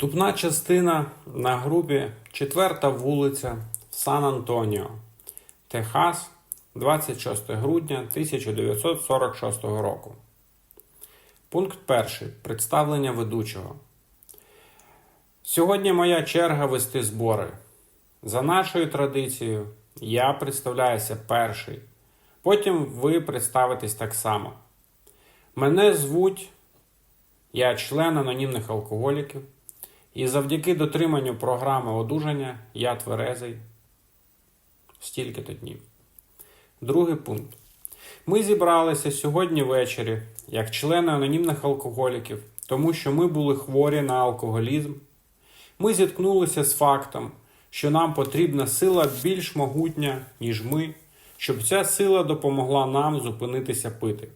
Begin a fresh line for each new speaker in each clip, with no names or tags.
Вступна частина на групі 4 вулиця Сан Антоніо, Техас, 26 грудня 1946 року. Пункт 1. Представлення ведучого. Сьогодні моя черга вести збори. За нашою традицією, я представляюся перший. Потім ви представитесь так само. Мене звуть, я член анонімних алкоголіків, і завдяки дотриманню програми одужання я тверезий стільки-то днів. Другий пункт. Ми зібралися сьогодні ввечері як члени анонімних алкоголіків, тому що ми були хворі на алкоголізм. Ми зіткнулися з фактом, що нам потрібна сила більш могутня, ніж ми, щоб ця сила допомогла нам зупинитися пити.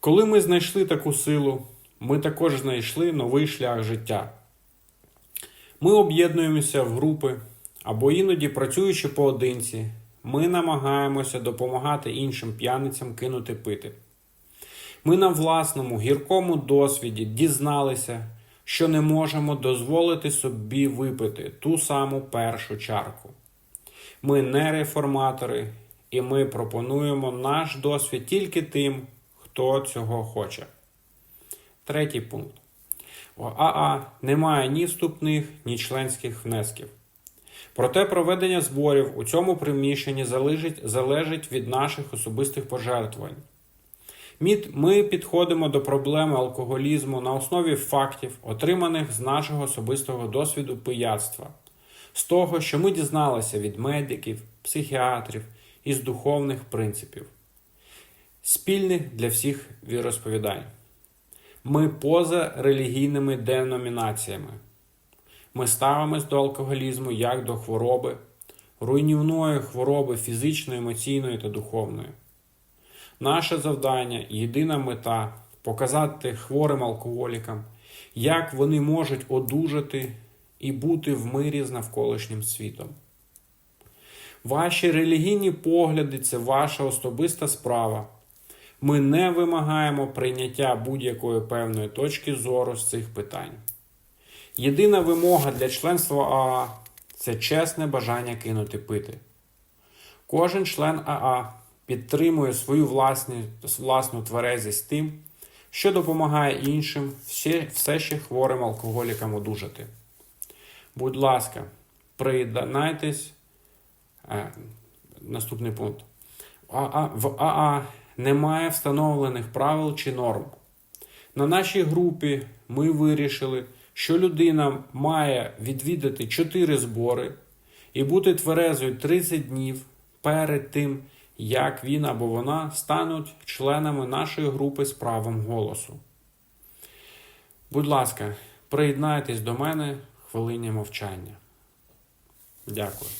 Коли ми знайшли таку силу, ми також знайшли новий шлях життя. Ми об'єднуємося в групи або іноді працюючи поодинці, ми намагаємося допомагати іншим п'яницям кинути пити. Ми на власному гіркому досвіді дізналися, що не можемо дозволити собі випити ту саму першу чарку. Ми не реформатори, і ми пропонуємо наш досвід тільки тим, хто цього хоче. Третій пункт. У АА немає ні вступних, ні членських внесків. Проте проведення зборів у цьому приміщенні залежить, залежить від наших особистих пожертвувань. Ми підходимо до проблеми алкоголізму на основі фактів, отриманих з нашого особистого досвіду пияцтва, з того, що ми дізналися від медиків, психіатрів і з духовних принципів, спільних для всіх віросповідань. Ми поза релігійними деномінаціями. Ми ставимось до алкоголізму як до хвороби, руйнівної хвороби фізичної, емоційної та духовної. Наше завдання, єдина мета показати хворим алкоголікам, як вони можуть одужати і бути в мирі з навколишнім світом. Ваші релігійні погляди це ваша особиста справа. Ми не вимагаємо прийняття будь-якої певної точки зору з цих питань. Єдина вимога для членства АА це чесне бажання кинути пити. Кожен член АА підтримує свою власні, власну тверезість тим, що допомагає іншим все, все ще хворим алкоголікам одужати. Будь ласка, приєднайтесь. Е, наступний пункт. В АА немає встановлених правил чи норм. На нашій групі ми вирішили, що людина має відвідати 4 збори і бути тверезою 30 днів перед тим, як він або вона стануть членами нашої групи з правом голосу. Будь ласка, приєднайтесь до мене хвилині мовчання. Дякую.